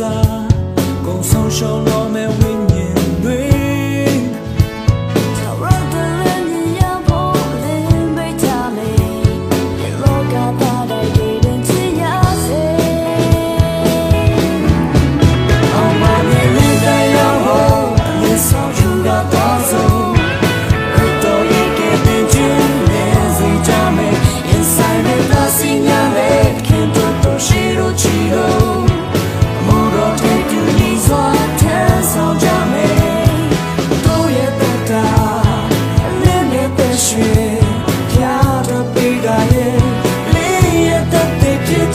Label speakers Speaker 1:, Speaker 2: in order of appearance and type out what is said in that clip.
Speaker 1: စားကုန်ဆုံးရှုံးလို့